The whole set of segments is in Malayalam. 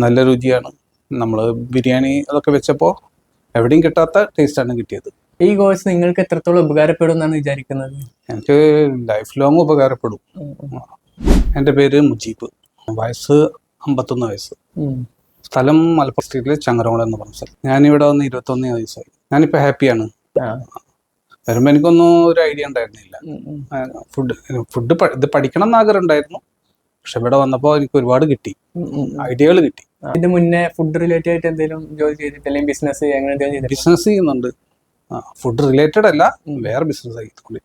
നല്ല രുചിയാണ്. നമ്മൾ ബിരിയാണി അതൊക്കെ വെച്ചപ്പോൾ എവിടെയും കിട്ടാത്ത ടേസ്റ്റാണ് കിട്ടിയത്. ഈ കോഴ്സ് നിങ്ങൾക്ക് എത്രത്തോളം ഉപകാരപ്പെടും എന്നാണ് വിചാരിക്കുന്നത്? എനിക്ക് ലൈഫ് ലോങ് ഉപകാരപ്പെടും എന്റെ പേര് മുജീബ്. വയസ്സ് അമ്പത്തൊന്ന് വയസ്സ്. സ്ഥലം മലപ്പുറം സ്ട്രീറ്റിലെ ചങ്ങരമുള എന്ന് പറഞ്ഞ സ്ഥലം. ഞാനിവിടെ വന്ന് ഇരുപത്തൊന്ന് വയസ്സായി. ഞാനിപ്പോൾ ഹാപ്പിയാണ്. വരുമ്പോൾ എനിക്കൊന്നും ഒരു ഐഡിയ ഉണ്ടായിരുന്നില്ല. ഫുഡ് ഫുഡ് ഇത് പഠിക്കണം എന്ന് ആഗ്രഹം ഉണ്ടായിരുന്നു. പക്ഷെ ഇവിടെ വന്നപ്പോൾ എനിക്ക് ഒരുപാട് കിട്ടി. ഐഡിയകൾ കിട്ടി. ഇതിന് മുന്നേ ഫുഡ് റിലേറ്റഡ് ആയിട്ട് എന്തെങ്കിലും ജോലി ചെയ്തിട്ട് അല്ലെങ്കിൽ ബിസിനസ് അങ്ങനെ എന്തെങ്കിലും ചെയ്തിട്ട്? ബിസിനസ് ചെയ്യുന്നുണ്ട്. ഫുഡ് റിലേറ്റഡ് അല്ല വേറെ ബിസിനസ് ആയിട്ടുണ്ട്.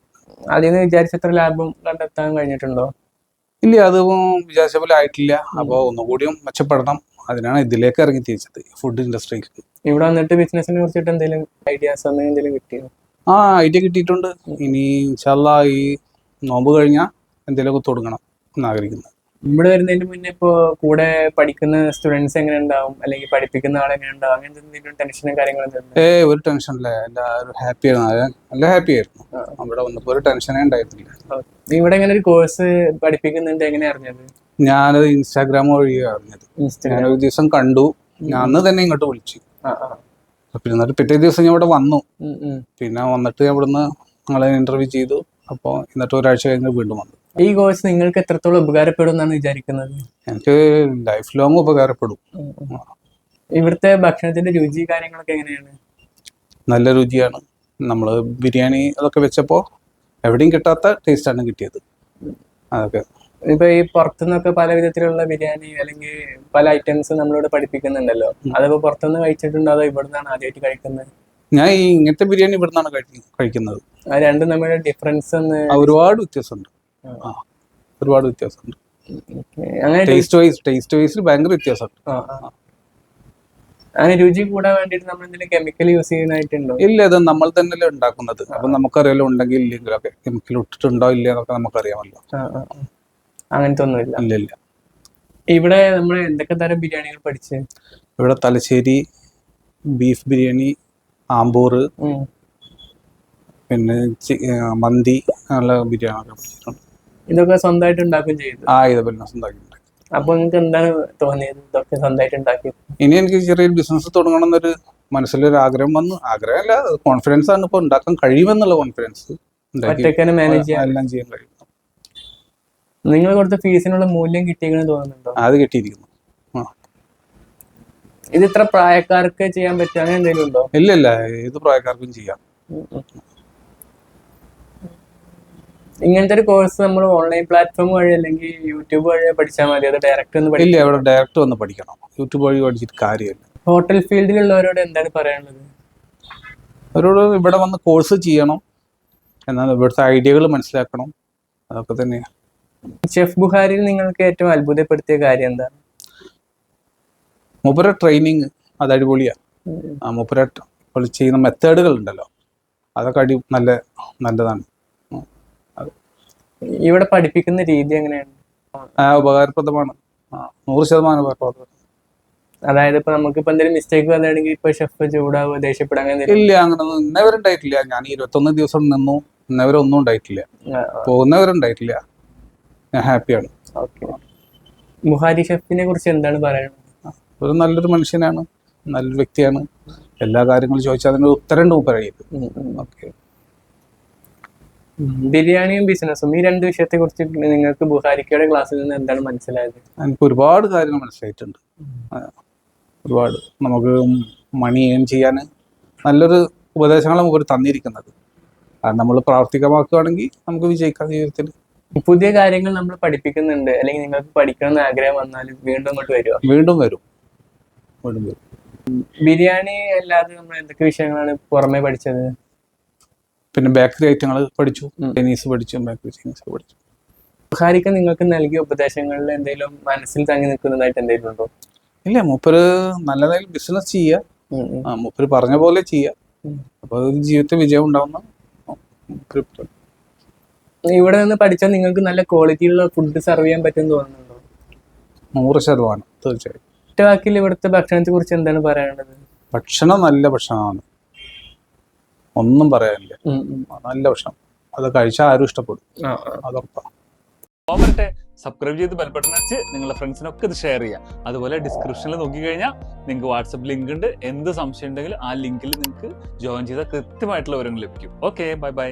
അതിൽ നിന്ന് വിചാരിച്ചത്ര ലാഭം കണ്ടെത്താൻ കഴിഞ്ഞിട്ടുണ്ടോ? ഇല്ല അത് വിചാരിച്ച പോലെ ആയിട്ടില്ല. അപ്പോൾ ഒന്നുകൂടിയും മെച്ചപ്പെടണം. അതിനാണ് ഇതിലേക്ക് ഇറങ്ങി തിരിച്ചത് ഫുഡ് ഇൻഡസ്ട്രിക്ക് ഇവിടെ വന്നിട്ട് ബിസിനസിനെ കുറിച്ചിട്ട് എന്തെങ്കിലും ഐഡിയാസ് എന്തെങ്കിലും കിട്ടിയോ? ആ ഐഡിയ കിട്ടിയിട്ടുണ്ട്. ഇനി ഇൻഷാല്ല ഈ നോമ്പ് കഴിഞ്ഞാൽ എന്തെങ്കിലുമൊക്കെ തുടങ്ങണം എന്നാഗ്രഹിക്കുന്നത് ഇവിടെ വരുന്നതിന് മുന്നേ ഇപ്പോ കൂടെ പഠിക്കുന്ന സ്റ്റുഡൻസ് എങ്ങനെ ഉണ്ടാവും അല്ലെങ്കിൽ പഠിപ്പിക്കുന്ന ആൾ എങ്ങനെ ഉണ്ടാവും അങ്ങനത്തെ എന്തെങ്കിലും ടെൻഷനും കാര്യങ്ങളും ഏ ഒരു ടെൻഷൻ ഇല്ല. എല്ലാവരും ഹാപ്പിയാണ് നല്ല ഹാപ്പി ആയിരുന്നു. അവിടെ വന്നപ്പോൾ ഒരു ടെൻഷനേ ഉണ്ടായിരുന്നില്ല ഉണ്ടോ? ഇവിടെ എങ്ങനെ ഒരു കോഴ്സ് പഠിപ്പിക്കുന്നുണ്ട്. എങ്ങനെ അറിഞ്ഞത്? ഞാനത് ഇൻസ്റ്റാഗ്രാം വഴിയാണ് അറിഞ്ഞത്. ഞാൻ ഒരു ദിവസം കണ്ടു. ഞാൻ അന്ന് തന്നെ ഇങ്ങോട്ട് വിളിച്ചു. പിന്നെ എന്നിട്ട് പിറ്റേ ദിവസം ഞാൻ ഇവിടെ വന്നു. പിന്നെ വന്നിട്ട് അവിടുന്ന് ഞങ്ങളെ ഇന്റർവ്യൂ ചെയ്തു. അപ്പോൾ എന്നിട്ട് ഒരാഴ്ച കഴിഞ്ഞ് വീണ്ടും വന്നു. ഈ കോഴ്സ് നിങ്ങൾക്ക് എത്രത്തോളം ഉപകാരപ്പെടും എന്നാണ് വിചാരിക്കുന്നത്? എനിക്ക് ലൈഫ് ലോങ് ഉപകാരപ്പെടും. ഇവിടുത്തെ ഭക്ഷണത്തിന്റെ രുചി കാര്യങ്ങളൊക്കെ എങ്ങനെയാണ്? നല്ല രുചിയാണ്. നമ്മൾ ബിരിയാണി അതൊക്കെ വെച്ചപ്പോൾ എവിടെയും കിട്ടാത്ത ടേസ്റ്റാണ് കിട്ടിയത്. അതൊക്കെ. ഇപ്പൊ ഈ പുറത്തുനിന്നൊക്കെ പല വിധത്തിലുള്ള ബിരിയാണി അല്ലെങ്കിൽ പല ഐറ്റംസ് നമ്മളോട് പഠിപ്പിക്കുന്നുണ്ടല്ലോ. അതിപ്പോ പുറത്തുനിന്ന് കഴിച്ചിട്ടുണ്ടോ അതോ ഇവിടുന്നാണ് ആദ്യമായിട്ട് കഴിക്കുന്നത്? ഞാൻ ഈ ഇങ്ങനത്തെ ബിരിയാണി ഇവിടുന്നാണ് കഴിക്കുന്നത്. രണ്ടും തമ്മിലുള്ള ഡിഫറൻസ് ഒന്ന് ഒരുപാട് വ്യത്യാസമുണ്ട്. ആ. ഒരുപാട് വ്യത്യാസമുണ്ട്. അങ്ങനെ ടേസ്റ്റ് വൈസ് ടേസ്റ്റ് വൈസിൽ ഭയങ്കര വ്യത്യാസമുണ്ട്. അങ്ങനെ രുചി കൂടാൻ വേണ്ടിട്ട് നമ്മൾ എന്തെങ്കിലും കെമിക്കൽ യൂസ് ചെയ്യുന്നതായിട്ടുണ്ടോ ഇല്ല ഇത് നമ്മൾ തന്നെയല്ലേ ഉണ്ടാക്കുന്നത്. അപ്പൊ നമുക്കറിയാലോ ഉണ്ടെങ്കിൽ ഇല്ലെങ്കിലും ഒക്കെ കെമിക്കൽ ഇട്ടിട്ടുണ്ടോ ഇല്ല എന്നൊക്കെ നമുക്കറിയാമല്ലോ. അങ്ങനത്തെ ഒന്നുമില്ല. ഇല്ല ഇല്ല. ഇവിടെ നമ്മൾ എന്തൊക്കെ തരം ബിരിയാണികൾ പഠിച്ച്? ഇവിടെ തലശ്ശേരി ബീഫ് ബിരിയാണി ആമ്പൂർ പിന്നെ മന്തി അങ്ങനെയുള്ള ബിരിയാണി ഒക്കെ പഠിച്ചിട്ടുണ്ട്. ഇതൊക്കെ സ്വന്തമായിട്ട് ഉണ്ടാക്കും ചെയ്തു. ആ ഇത് പിന്നെ സ്വന്തമാക്കി അപ്പൊ നിങ്ങൾക്ക് എന്താണ് തോന്നിയത്? ഇതൊക്കെ സ്വന്തമായിട്ട് ഉണ്ടാക്കി. ഇനി എനിക്ക് ചെറിയൊരു ബിസിനസ് തുടങ്ങണം എന്നൊരു മനസ്സിലൊരു ആഗ്രഹം വന്നു. ആഗ്രഹമല്ല കോൺഫിഡൻസ് ആണ് ഇപ്പോൾ ഉണ്ടാക്കാൻ കഴിയുമെന്നുള്ള കോൺഫിഡൻസ് ഒറ്റക്കനെ മാനേജ് ചെയ്യാൻ. എല്ലാം ചെയ്യാൻ കഴിയും. നിങ്ങൾ കൊടുത്ത ഫീസിനുള്ള മൂല്യം കിട്ടിയെന്ന് തോന്നുന്നുണ്ടോ? അത് കിട്ടിയിരിക്കുന്നു. ഇത് ഇത്ര പ്രായക്കാർക്ക് ചെയ്യാൻ പറ്റുക അങ്ങനെ എന്തെങ്കിലും ഉണ്ടോ? ഇല്ല ഇല്ല ഏത് പ്രായക്കാർക്കും ചെയ്യാം. ഇങ്ങനത്തെ ഒരു കോഴ്സ് നമ്മൾ ഓൺലൈൻ പ്ലാറ്റ്ഫോം വഴി അല്ലെങ്കിൽ യൂട്യൂബ് വഴി പഠിച്ചാൽ മതി. അത് ഡയറക്റ്റ് ഒന്ന് ഇല്ല അവിടെ ഇവിടെ ഡയറക്റ്റ് വന്ന് പഠിക്കണം. യൂട്യൂബ് വഴി പഠിച്ചിട്ട് കാര്യമില്ല. ഹോട്ടൽ ഫീൽഡിലുള്ളവരോട് എന്താണ് പറയാനുള്ളത്? അവരോട് ഇവിടെ വന്ന് കോഴ്സ് ചെയ്യണം. എന്നാൽ ഇവിടുത്തെ ഐഡിയകൾ മനസ്സിലാക്കണം. അതൊക്കെ തന്നെയാണ് ഷെഫ് ബുഹാരിൽ നിങ്ങൾക്ക് ഏറ്റവും അത്ഭുതപ്പെടുത്തിയ കാര്യം എന്താണ്? മൂപ്പര ട്രെയിനിങ് അത് അടിപൊളിയാണ് ആ മൂപ്പര ചെയ്യുന്ന മെത്തേഡുകൾ ഉണ്ടല്ലോ. അതൊക്കെ അടി നല്ല നല്ലതാണ്. ഇവിടെ പഠിപ്പിക്കുന്ന രീതി എങ്ങനെയാണ്? ആ ഉപകാരപ്രദമാണ്. നൂറ് ശതമാനം ഉപകാരപ്രദമാണ്. അതായത് ഇപ്പൊ നമുക്ക് ഇപ്പൊ എന്തെങ്കിലും മിസ്റ്റേക്ക് വന്നിട്ടുണ്ടെങ്കിൽ ഇപ്പൊ ഷെഫ് ചൂടാവുക ദേഷ്യപ്പെടാൻ ഇല്ല അങ്ങനെ ഇന്നവരുണ്ടായിട്ടില്ല ഞാൻ ഇരുപത്തൊന്ന് ദിവസം നിന്നു. ഇന്നവരൊന്നും ഉണ്ടായിട്ടില്ല. പോകുന്നവരുണ്ടായിട്ടില്ല ഞാൻ ഹാപ്പിയാണ് മുഹാരി ഷെഫിനെ കുറിച്ച് എന്താണ് പറയുന്നത് ഒരു നല്ലൊരു മനുഷ്യനാണ്. നല്ലൊരു വ്യക്തിയാണ്. എല്ലാ കാര്യങ്ങളും ചോദിച്ചാൽ അതിന് ഉത്തരം ഉണ്ട്. ഓക്കെ. ബിരിയാണിയും ബിസിനസ്സും ഈ രണ്ട് വിഷയത്തെ കുറിച്ച് നിങ്ങൾക്ക് ബുഹാരിക്കയുടെ ക്ലാസ്സിൽ നിന്ന് എന്താണ് മനസ്സിലായത്? എനിക്ക് ഒരുപാട് കാര്യങ്ങൾ മനസ്സിലായിട്ടുണ്ട്. ഒരുപാട്. നമുക്ക് മണി ഏൺ ചെയ്യാൻ നല്ലൊരു ഉപദേശങ്ങളാണ് നമുക്ക് തന്നിരിക്കുന്നത്. അത് നമ്മൾ പ്രാവർത്തികമാക്കുകയാണെങ്കിൽ നമുക്ക് വിജയിക്കാം ജീവിതത്തിൽ. പുതിയ കാര്യങ്ങൾ നമ്മൾ പഠിപ്പിക്കുന്നുണ്ട്. അല്ലെങ്കിൽ നിങ്ങൾക്ക് പഠിക്കണം എന്ന് ആഗ്രഹം വന്നാൽ വീണ്ടും ഇങ്ങോട്ട് വരുമോ വീണ്ടും വരും. വീണ്ടും വരും. ബിരിയാണി അല്ലാതെ നമ്മൾ എന്തൊക്കെ വിഷയങ്ങളാണ് പുറമെ പഠിച്ചത്? പിന്നെ ബേക്കറി ഐറ്റങ്ങൾ പഠിച്ചു. ചൈനീസ് പഠിച്ചു ബേക്കറി ചൈനീസ് പഠിച്ചു. ബുഹാരിക്ക് നിങ്ങൾക്ക് നൽകിയ ഉപദേശങ്ങളിൽ എന്തെങ്കിലും മനസ്സിൽ തങ്ങി നിൽക്കുന്നതായിട്ട് എന്തെങ്കിലും ഉണ്ടോ? ഇല്ല മൂപ്പര് നല്ലതായി ബിസിനസ് ചെയ്യുക. ആ മൂപ്പര് പറഞ്ഞ പോലെ ചെയ്യുക അപ്പൊ അപ്പോൾ ജീവിതത്തിൽ വിജയം ഉണ്ടാവുന്ന. ഇവിടെ നിന്ന് പഠിച്ചാൽ നിങ്ങൾക്ക് നല്ല ക്വാളിറ്റിയുള്ള ഫുഡ് സെർവ് ചെയ്യാൻ പറ്റുമെന്ന് തോന്നുന്നുണ്ടോ? നൂറ് ശതമാനം തീർച്ചയായും. ഒറ്റ വാക്കിൽ ഇവിടുത്തെ ഭക്ഷണത്തെ കുറിച്ച് എന്താണ് പറയാനുള്ളത്? ഭക്ഷണം നല്ല ഭക്ഷണമാണ്. ഒന്നും പറയാനില്ല. നല്ല ഭക്ഷണം. അത് കഴിച്ചാൽ ആരും ഇഷ്ടപ്പെടും. അതുറപ്പാണ് സബ്സ്ക്രൈബ് ചെയ്ത് ബെൽബട്ടൺ വെച്ച് നിങ്ങളുടെ ഫ്രണ്ട്സിനൊക്കെ ഇത് ഷെയർ ചെയ്യുക അതുപോലെ ഡിസ്ക്രിപ്ഷനിൽ നോക്കിക്കഴിഞ്ഞാൽ നിങ്ങൾക്ക് വാട്സപ്പ് ലിങ്ക് ഉണ്ട്. എന്ത് സംശയം ഉണ്ടെങ്കിലും ആ ലിങ്കിൽ നിങ്ങൾക്ക് ജോയിൻ ചെയ്താൽ കൃത്യമായിട്ടുള്ള വിവരങ്ങൾ ലഭിക്കും. Okay bye bye